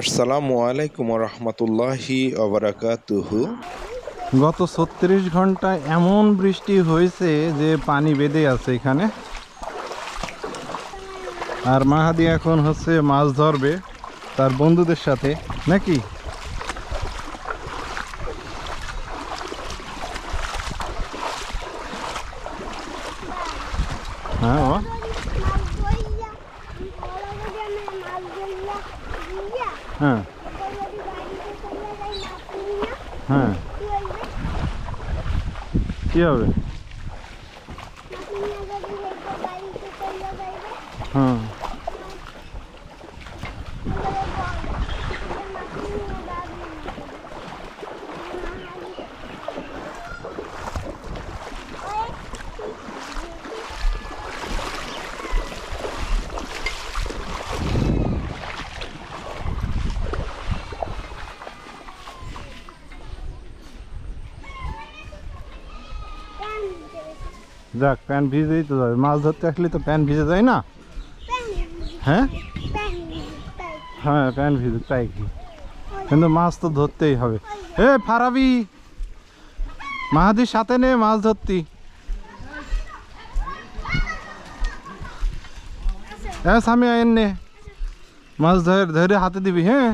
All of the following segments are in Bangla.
আসসালামু আলাইকুম রহমতুল্লাহি অবরাকাতুহু গত ছত্রিশ ঘন্টায় এমন বৃষ্টি হয়েছে যে পানি বেঁধে আছে এখানে। আর মাহাদি এখন হচ্ছে মাছ ধরবে তার বন্ধুদের সাথে, নাকি হ্যাঁ ও হ্যাঁ। হ্যাঁ। কী হবে? যাক প্যান্ট ভিজেই তো যাবে। মাছ ধরতে আসলে তো প্যান্ট ভিজে যায় না? হ্যাঁ? হ্যাঁ প্যান্ট ভিজে, তাই কি? কিন্তু মাছ তো ধরতেই হবে। এ, ফারাবি! মাহাদির সাথে নে মাছ ধরতি। হ্যাঁ স্বামী আইন নে। মাছ ধরে ধরে হাতে দিবি হ্যাঁ?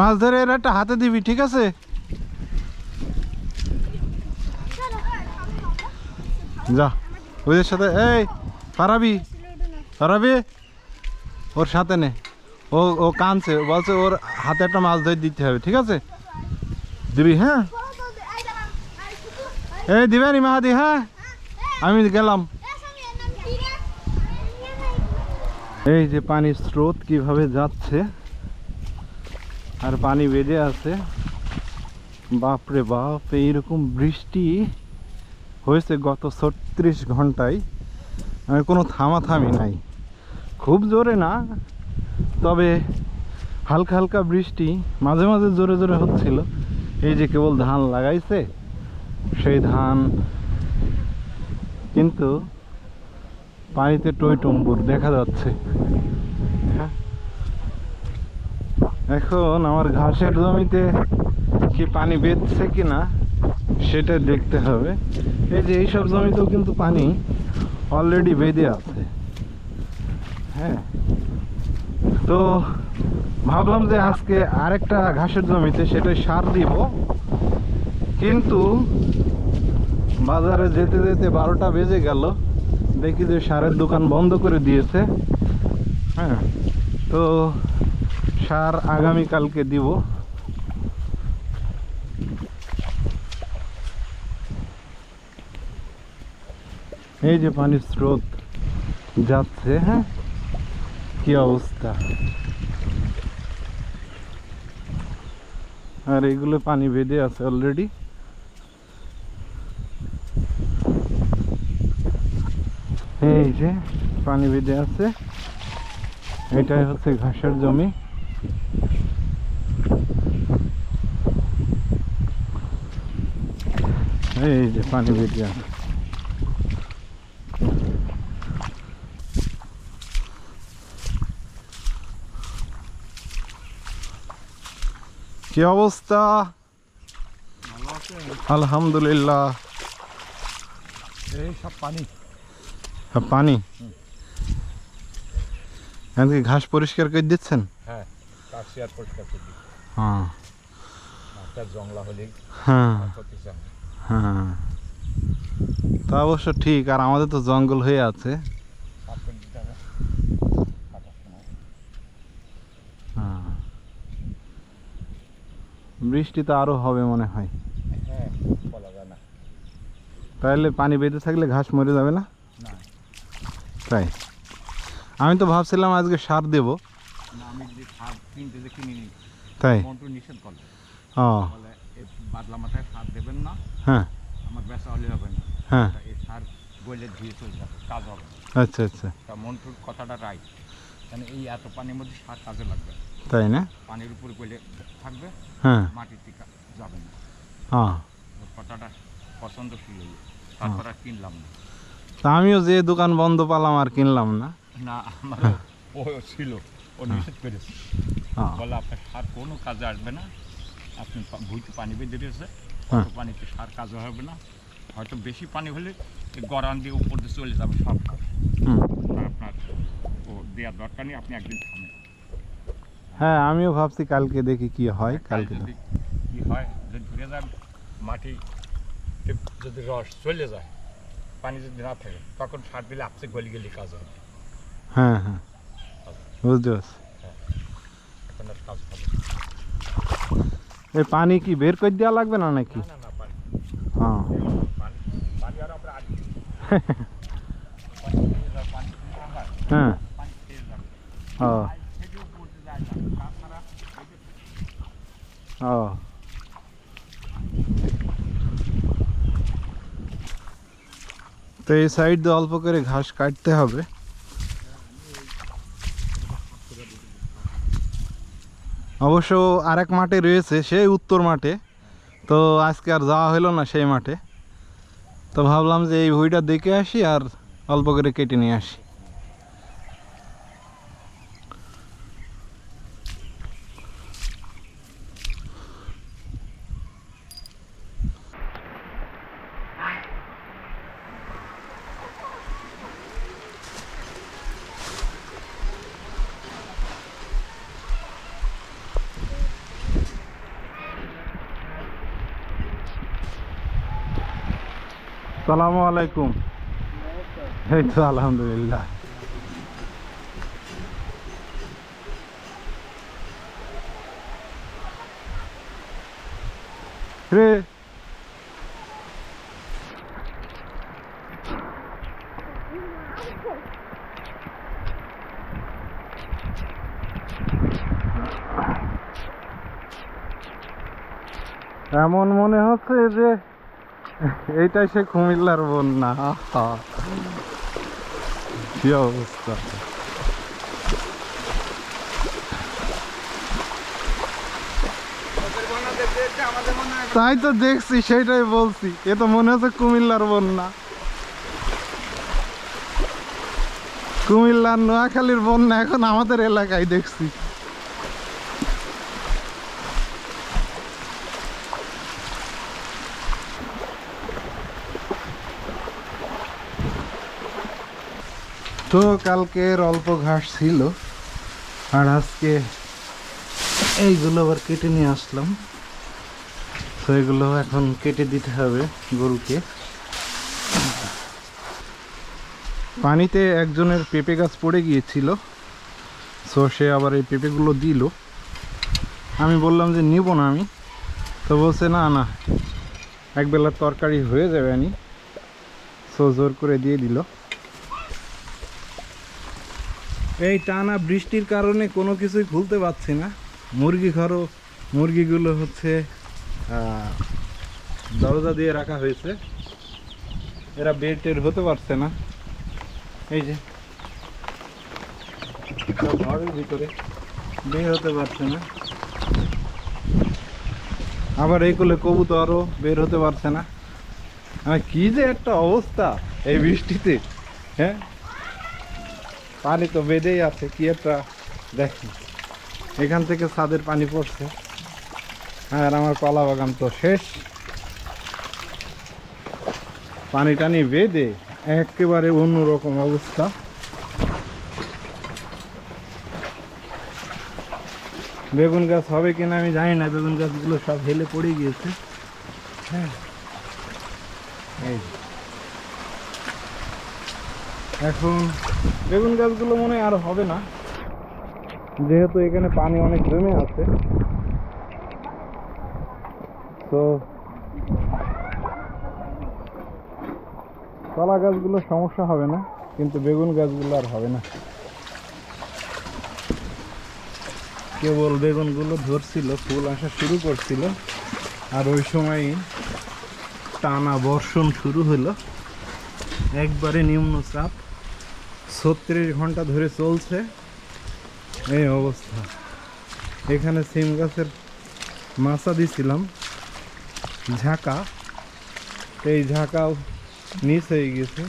মাছ ধরে, এর একটা হাতে দিবি, ঠিক আছে? যা। ওদের সাথে, এই পারাবি পারাবি ওর সাথে নে। ও ও কানছে বলছে ওর হাতে একটা মাছ ধরে দিতে হবে, ঠিক আছে? দিবি হ্যাঁ? এই, দিবে নি মাহাদি হ্যাঁ? আমি গেলাম। এই যে পানির স্রোত কীভাবে যাচ্ছে, আর পানি বেঁধে আছে। বাপরে বাপ, এইরকম বৃষ্টি। হয়েছে গত ছত্রিশ ঘন্টায়। কোনো থামাথামি নাই। খুব জোরে না, তবে হালকা হালকা বৃষ্টি মাঝে মাঝে জোরে জোরে হচ্ছিল। এই যে কেবল ধান লাগাইছে, সেই ধান কিন্তু পানিতে টইটম্বুর দেখা যাচ্ছে। এখন আমার ঘাসের জমিতে কি পানি বেঁধছে কিনা সেটা দেখতে হবে। এই যে এইসব জমিতেও কিন্তু পানি অলরেডি বেঁধে আছে। হ্যাঁ। তো ভাবলাম যে আজকে আরেকটা ঘাসের জমিতে সেটা সার দিব। কিন্তু বাজারে যেতে যেতে বারোটা বেজে গেল। দেখি যে সারের দোকান বন্ধ করে দিয়েছে। হ্যাঁ। তো সার আগামীকালকে দিব। এই যে পানির স্রোত যাচ্ছে হ্যাঁ? কি অবস্থা? আর এগুলো পানি বেঁধে আছে অলরেডি এই যে পানি বেঁধে আছে। এটাই হচ্ছে ঘাসের জমি। এই যে পানি বেঁধে আছে। কি অবস্থা? আলহামদুলিল্লাহ। এই সব পানি। হ্যাঁ, পানি? এখানে ঘাস পরিষ্কার করে দিচ্ছেন? হ্যাঁ পরিষ্কার করে হ্যাঁ। মাছটা জংলা হলে হ্যাঁ। হ্যাঁ। তা অবশ্য ঠিক আর আমাদের তো জঙ্গল হয়ে আছে। হ্যাঁ। বৃষ্টি তো আরও হবে মনে হয়। হ্যাঁ বলা যায় না। তাহলে পানি বেঁধে থাকলে ঘাস মরে যাবে না? না। তাই? আমি তো ভাবছিলাম আজকে সার দেব। না, আমি যে সার কিনতে কিনি নি তাই? ও। বাদলা মাথায় সার দেবেন না হ্যাঁ। আমার হলে হবে না। হ্যাঁ। এই সার বলে চলে যাবে কাজ হবে আচ্ছা আচ্ছা। তা কথাটা রাইট। এই এত পানির মধ্যে সার কাজে লাগবে? তাই না? পানির উপর গলে থাকবে হ্যাঁ। মাটির থেকে যাবে না। হ্যাঁ। কথাটা পছন্দশীল হয়ে তারপর আর কিনলাম না। তা আমিও যে দোকান বন্ধ পালাম আর কিনলাম না। না আমার ও ছিল ও নিষেধ করেছে। হ্যাঁ। বলে আপনার সার কোনো কাজে আসবে না। আপনি ভুঁইতে পানি বেঁধে দিয়েছে। হ্যাঁ। পানিতে সার কাজে হবে না। হয়তো বেশি পানি হলে গরান দিয়ে উপর দিয়ে চলে যাবে সব। আপনার ও দেওয়ার দরকার নেই আপনি একদিন থামেন। হ্যাঁ আমিও ভাবছি কালকে দেখি কি হয় কালকে যদি কি হয় যদি ধরে যান মাটি যদি রস চলে যায় পানি যদি না থাকে তখন সার দিলে আপসে গলি গলি কাজ হবে। হ্যাঁ হ্যাঁ। বুঝতে পারছি। এখন আর কাজ হবে এই পানি কি বের করে দেওয়া লাগবে না নাকি? হ্যাঁ। পানি পানি আর আমরা আগে পানি খেয়ে যাও, পানি খেয়ে যাও আমরা, হ্যাঁ পানি খেয়ে যাও। ও পানি থেকেও পড়তে যায় না। তাছাড়া এই যে ও। তো এই সাইড দিয়ে অল্প করে ঘাস কাটতে হবে। অবশ্য আরেক মাঠে রয়েছে, সেই উত্তর মাঠে। তো আজকে আর যাওয়া হলো না সেই মাঠে। তো ভাবলাম যে এই ভুঁইটা দেখে আসি আর অল্প করে কেটে নিয়ে আসি। সালামু আলাইকুম। এই তো আলহামদুলিল্লাহ। রে। এমন মনে হচ্ছে যে এইটাই সে কুমিল্লার বন্যা কি অবস্থা? তাই তো দেখছি সেটাই বলছি। এ তো মনে হচ্ছে কুমিল্লার বন্যা। কুমিল্লার নোয়াখালীর বন্যা এখন আমাদের এলাকায় দেখছি। তো কালকের অল্প ঘাস ছিল, আর আজকে এইগুলো আবার কেটে নিয়ে আসলাম। তো এগুলো এখন কেটে দিতে হবে গরুকে। পানিতে একজনের পেঁপে গাছ পড়ে গিয়েছিল সো সে আবার এই পেঁপেগুলো দিল। আমি বললাম যে, নিব না আমি। তো বলছে, না না একবেলার তরকারি হয়ে যাবে আনি। সো জোর করে দিয়ে দিল। এই টানা বৃষ্টির কারণে কোনো কিছুই খুলতে পারছি না। মুরগি ঘরও, মুরগিগুলো হচ্ছে দরজা দিয়ে রাখা হয়েছে। এরা বেড টেড হতে পারছে না। এই যে ঘরের ভিতরে বের হতে পারছে না। আবার এই কোলে কবুতরও বের হতে পারছে না। আর কি যে একটা অবস্থা এই বৃষ্টিতে হ্যাঁ? পানি তো বেঁধেই আছে, কি একটা দেখি এখান থেকে ছাদের পানি পড়ছে। আর আমার কলা বাগান তো শেষ। পানি টানি বেঁধে একেবারে অন্যরকম অবস্থা। বেগুন গাছ হবে কিনা আমি জানি না, বেগুন গাছগুলো সব হেলে পড়ে গিয়েছে। হ্যাঁ। এই। এখন বেগুন গাছগুলো মনে আর হবে না। যেহেতু এখানে পানি অনেক জমে আছে। তো কলা গাছগুলো সমস্যা হবে না, কিন্তু বেগুন গাছগুলো আর হবে না। কেবল বেগুনগুলো ধরছিল, ফুল আসা শুরু করছিল। আর ওই সময় টানা বর্ষণ শুরু হলো। একবারে নিম্নচাপ। ছত্রিশ ঘণ্টা ধরে চলছে। এই অবস্থা। এখানে সিম গাছের মাছা দিছিলাম। ঝাঁকা। এই ঝাঁকাও নিচ হয়ে গেছে।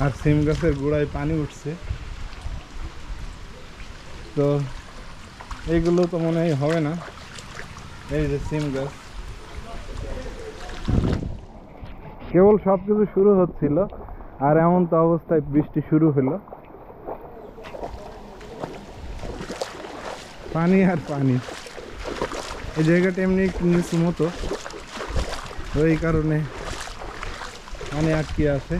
আর সিম গাছের গোড়ায় পানি উঠছে। তো এইগুলো তো মনে হয় হবে না। এই যে সিম গাছ। কেবল সব কিছু শুরু হচ্ছিল। আর এমন তো অবস্থায় বৃষ্টি শুরু হলো। পানি আর পানি। এই জায়গাটা এমনি একটু নিচু মতো। ওই কারণে পানি আটকে আছে।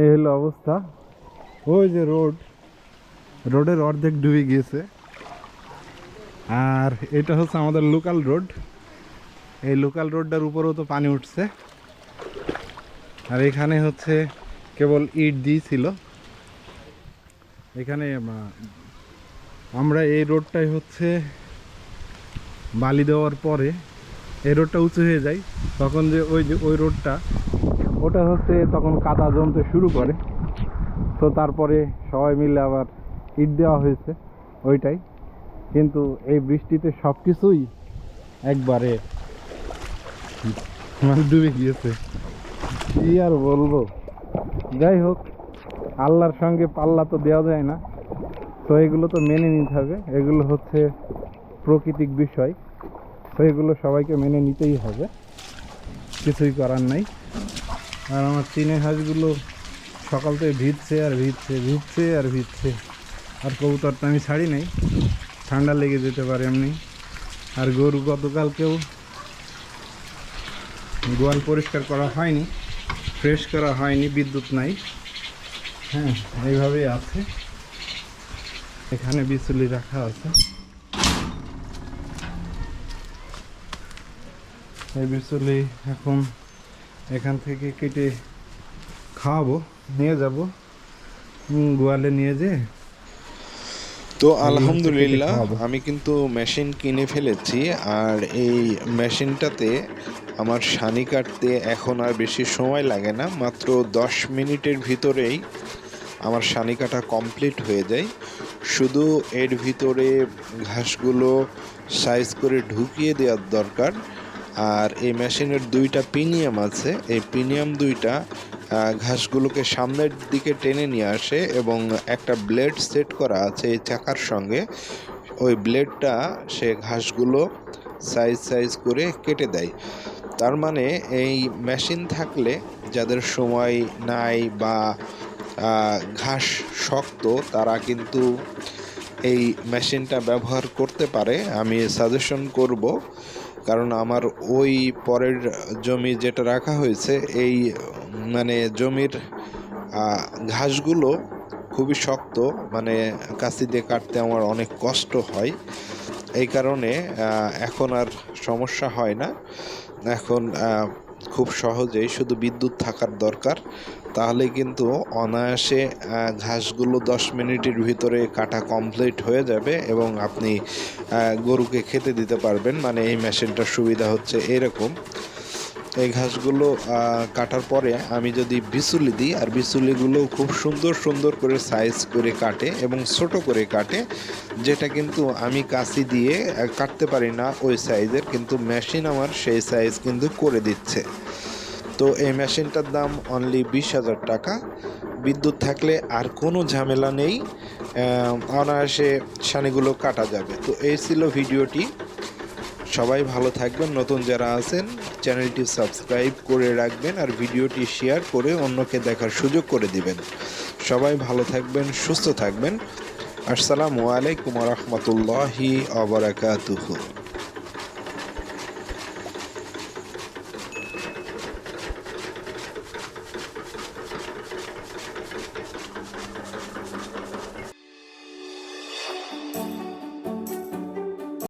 এই হলো অবস্থা। ওই যে রোড। রোডের অর্ধেক ডুবে গিয়েছে। আর এটা হচ্ছে আমাদের লোকাল রোড এই লোকাল রোডটার উপরেও তো পানি উঠছে। আর এখানে হচ্ছে কেবল ইট দিয়েছিল এখানে আমরা এই রোডটাই হচ্ছে বালি দেওয়ার পরে এই রোডটা উঁচু হয়ে যায়। তখন যে ওই যে ওই রোডটা ওটা হচ্ছে তখন কাদা জমতে শুরু করে। তো তারপরে সবাই মিলে আবার ইট দেওয়া হয়েছে ওইটাই। কিন্তু এই বৃষ্টিতে সব কিছুই একবারে মানে ডুবে গিয়েছে। কি আর বলব? যাই হোক, আল্লাহর সঙ্গে পাল্লা তো দেওয়া যায় না। তো এগুলো তো মেনে নিতে হবে। এগুলো হচ্ছে প্রাকৃতিক বিষয়। তো এগুলো সবাইকে মেনে নিতেই হবে। কিছুই করার নাই। আর আমার চিনে হাঁসগুলো সকাল থেকে ভিজছে আর ভিজছে ভিজছে আর ভিজছে। আর কবুতরটা আমি ছাড়ি নাই। ঠান্ডা লেগে যেতে পারে এমনি। আর গরু গতকালকেও গোয়াল পরিষ্কার করা হয়নি, ফ্রেশ করা হয়নি, বিদ্যুৎ নাই। হ্যাঁ এইভাবেই আছে। এখানে বিচুলি রাখা আছে। এই বিচুলি এখন এখান থেকে কেটে খাওয়াবো, নিয়ে যাব। গোয়ালে নিয়ে যেয়ে তো আলহামদুলিল্লাহ, আমি কিন্তু মেশিন কিনে ফেলেছি আর এই মেশিনটাতে আমার সানি কাটতে এখন আর বেশি সময় লাগে না, মাত্র দশ মিনিটের ভিতরেই আমার সানি কাটা কমপ্লিট হয়ে যায়। শুধু এর ভিতরে ঘাসগুলো সাইজ করে ঢুকিয়ে দেওয়ার দরকার। আর এই মেশিনের দুইটা পিনিয়াম আছে, এই পিনিয়াম দুইটা ঘাসগুলোকে সামনের দিকে টেনে নিয়ে আসে এবং একটা ব্লেড সেট করা আছে এই চাকার সঙ্গে। ওই ব্লেডটা সে ঘাসগুলো সাইজ সাইজ করে কেটে দেয়। তার মানে এই মেশিন থাকলে যাদের সময় নাই বা ঘাস শক্ত, তারা কিন্তু এই মেশিনটা ব্যবহার করতে পারে। আমি সাজেশন করব, কারণ আমার ওই পরের জমি যেটা রাখা হয়েছে, এই মানে জমির ঘাসগুলো খুবই শক্ত মানে কাঁচি দিয়ে কাটতে আমার অনেক কষ্ট হয়। এই কারণে এখন আর সমস্যা হয় না। এখন খুব সহজেই শুধু বিদ্যুৎ থাকার দরকার। তাহলে কিন্তু অনায়াসে ঘাসগুলো দশ মিনিটের ভিতরে কাটা কমপ্লিট হয়ে যাবে এবং আপনি গরুকে খেতে দিতে পারবেন। মানে এই মেশিনটার সুবিধা হচ্ছে এরকম। এই ঘাসগুলো কাটার পরে আমি যদি বিচুলি দিই, আর বিচুলিগুলো খুব সুন্দর সুন্দর করে সাইজ করে কাটে এবং ছোট করে কাটে, যেটা কিন্তু আমি কাঁচি দিয়ে কাটতে পারি না ওই সাইজের কিন্তু মেশিন আমার সেই সাইজ কিন্তু করে দিচ্ছে। তো এই মেশিনটার দাম অনলি বিশ হাজার টাকা। বিদ্যুৎ থাকলে আর কোনো ঝামেলা নেই অনায়াসে সানিগুলো কাটা যাবে। তো এই ছিল ভিডিওটি। সবাই ভালো থাকবেন, নতুন যারা আছেন, চ্যানেলটি সাবস্ক্রাইব করে রাখবেন আর ভিডিওটি শেয়ার করে অন্যকে দেখার সুযোগ করে দিবেন। সবাই ভালো থাকবেন, সুস্থ থাকবেন। আসসালামু আলাইকুম রহমতুল্লাহি আবরাকাতুহু